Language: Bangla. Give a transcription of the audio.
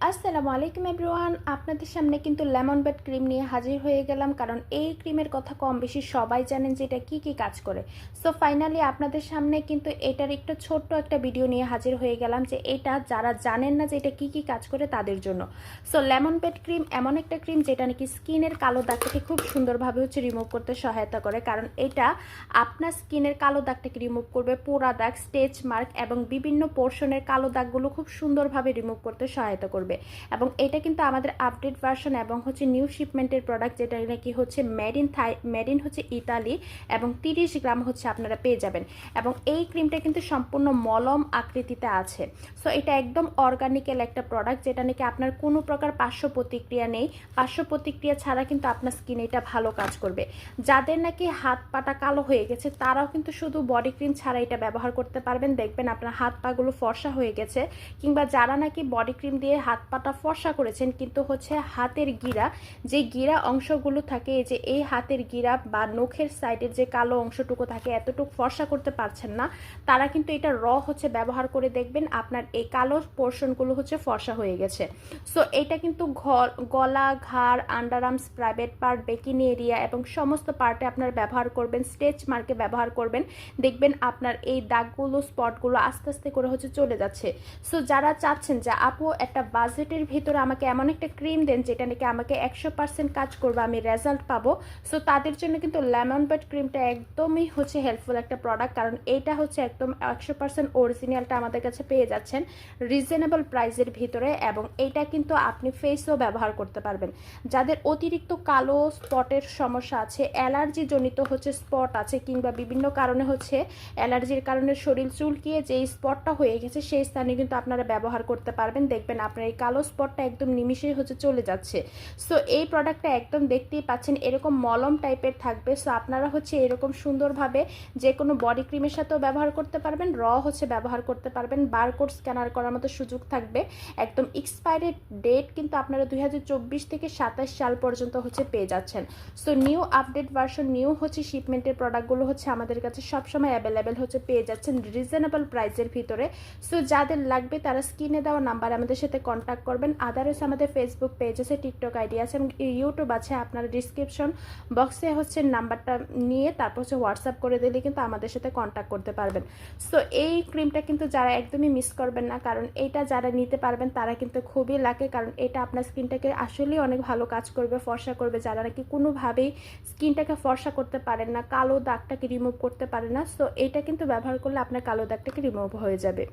আসসালামু আলাইকুম এভরিওয়ান। আপনাদের সামনে কিন্তু লেমন বেড ক্রিম নিয়ে হাজির হয়ে গেলাম, কারণ এই ক্রিমের কথা কম বেশি সবাই জানেন যে এটা কী কী কাজ করে। সো ফাইনালি আপনাদের সামনে কিন্তু এটার একটু ছোট্ট একটা ভিডিও নিয়ে হাজির হয়ে গেলাম যে এটা যারা জানেন না যে এটা কী কী কাজ করে তাদের জন্য। সো লেমন বেড ক্রিম এমন একটা ক্রিম যেটা নাকি স্কিনের কালো দাগটাকে খুব সুন্দরভাবে হচ্ছে রিমুভ করতে সহায়তা করে, কারণ এটা আপনার স্কিনের কালো দাগটাকে রিমুভ করবে, পোড়া দাগ স্টেচ মার্ক এবং বিভিন্ন পোর্শনের কালো দাগগুলো খুব সুন্দরভাবে রিমুভ করতে সহায়তা করবে। এবং এটা কিন্তু আমাদের আপডেট ভার্সন এবং হচ্ছে নিউ শিপমেন্টের প্রোডাক্ট যেটা নাকি হচ্ছে made in Thai made in হচ্ছে ইতালি এবং তিরিশ গ্রাম হচ্ছে আপনারা পেয়ে যাবেন। এবং এই ক্রিমটা কিন্তু সম্পূর্ণ মলম আকৃতিতে আছে। সো এটা একদম অর্গানিক্যাল একটা প্রোডাক্ট যেটা নাকি আপনার কোনো প্রকার পার্শ্ব প্রতিক্রিয়া নেই। পার্শ্ব প্রতিক্রিয়া ছাড়া কিন্তু আপনার স্কিনে এটা ভালো কাজ করবে। যাদের নাকি হাত পাটা কালো হয়ে গেছে, তারাও কিন্তু শুধু বডি ক্রিম ছাড়া এটা ব্যবহার করতে পারবেন। দেখবেন আপনার হাত পাগুলো ফর্সা হয়ে গেছে। কিংবা যারা নাকি বডি ক্রিম দিয়ে হাত পাটা ফর্সা করেছেন, কিন্তু হচ্ছে হাতের গিরা, যে গিরা অংশগুলো থাকে যে এই হাতের গিরা বা নখের সাইডের যে কালো অংশটুকু থাকে, এতটুকু ফর্সা করতে পারছেন না। তারা কিন্তু এটা র হচ্ছে ব্যবহার করে দেখবেন, আপনার এই কালো পোর্শনগুলো হচ্ছে ফর্সা হয়ে গেছে। সো, এটা কিন্তু গলা, ঘাড়, underarms, private part bikini area এবং সমস্ত পার্টে আপনার ব্যবহার করবেন, স্টেচ মার্কে ব্যবহার করবেন। দেখবেন আপনার এই দাগগুলো, স্পটগুলো আস্তে আস্তে করে হচ্ছে চলে যাচ্ছে। সো, যারা চাচ্ছেন যে, আপু, একটা বাজেটের ভিতরে আমাকে এমন একটা ক্রিম দেন যেটা নাকি আমাকে একশো পার্সেন্ট কাজ করবে, আমি রেজাল্ট পাবো। সো তাদের জন্য কিন্তু লেমন বাট ক্রিমটা একদমই হচ্ছে হেল্পফুল একটা প্রোডাক্ট কারণ এটা হচ্ছে একদম একশো পার্সেন্ট অরিজিনালটা আমাদের কাছে পেয়ে যাচ্ছেন রিজনেবল প্রাইসের ভিতরে এবং এটা কিন্তু আপনি ফেসও ব্যবহার করতে পারবেন। যাদের অতিরিক্ত কালো স্পটের সমস্যা আছে অ্যালার্জি জনিত হচ্ছে স্পট আছে কিংবা বিভিন্ন কারণে হচ্ছে অ্যালার্জির কারণে শরীর চুলকিয়ে যে স্পটটা হয়ে গেছে, সেই স্থানে কিন্তু আপনারা ব্যবহার করতে পারবেন। দেখবেন আপনার কালো স্পটটা একদম নিমিশেই হচ্ছে চলে যাচ্ছে। সো এই প্রোডাক্টটা একদম দেখতেই পাচ্ছেন, এরকম মলম টাইপের থাকবে। সো আপনারা হচ্ছে এরকম সুন্দরভাবে যে কোনো বডি ক্রিমের সাথেও ব্যবহার করতে পারবেন র হচ্ছে ব্যবহার করতে পারবেন বারকোড স্ক্যানার করার মতো সুযোগ থাকবে। একদম এক্সপায়ারি ডেট কিন্তু আপনারা দুই হাজার চব্বিশ থেকে সাতাশ সাল পর্যন্ত হচ্ছে পেয়ে যাচ্ছেন। So new update version new হচ্ছে শিপমেন্টের প্রোডাক্টগুলো হচ্ছে আমাদের কাছে সবসময় অ্যাভেলেবেল হচ্ছে পেয়ে যাচ্ছেন রিজনেবল প্রাইসের ভিতরে। সো যাদের লাগবে তারা স্ক্রিনে দেওয়া নাম্বার আমাদের সাথে কন্ট্যাক্ট করবেন। আদারস আমাদের ফেসবুক পেজ আছে টিকটক আইডি আছে, এবং ইউটিউব আছে। আপনারা ডিসক্রিপশন বক্সে হচ্ছে নাম্বারটা নিয়ে তারপর হচ্ছে হোয়াটসঅ্যাপ করে দিলে কিন্তু আমাদের সাথে কন্ট্যাক্ট করতে পারবেন। সো এই ক্রিমটা কিন্তু যারা একদমই মিস করবেন না, কারণ এটা যারা নিতে পারবেন, তারা কিন্তু খুবই লাগে কারণ এটা আপনার স্কিনটাকে আসলেই অনেক ভালো কাজ করবে, ফর্সা করবে। যারা নাকি কোনোভাবেই স্কিনটাকে ফর্সা করতে পারেন না, কালো দাগটাকে রিমুভ করতে পারে না সো এটা কিন্তু ব্যবহার করলে আপনার কালো দাগটাকে রিমুভ হয়ে যাবে।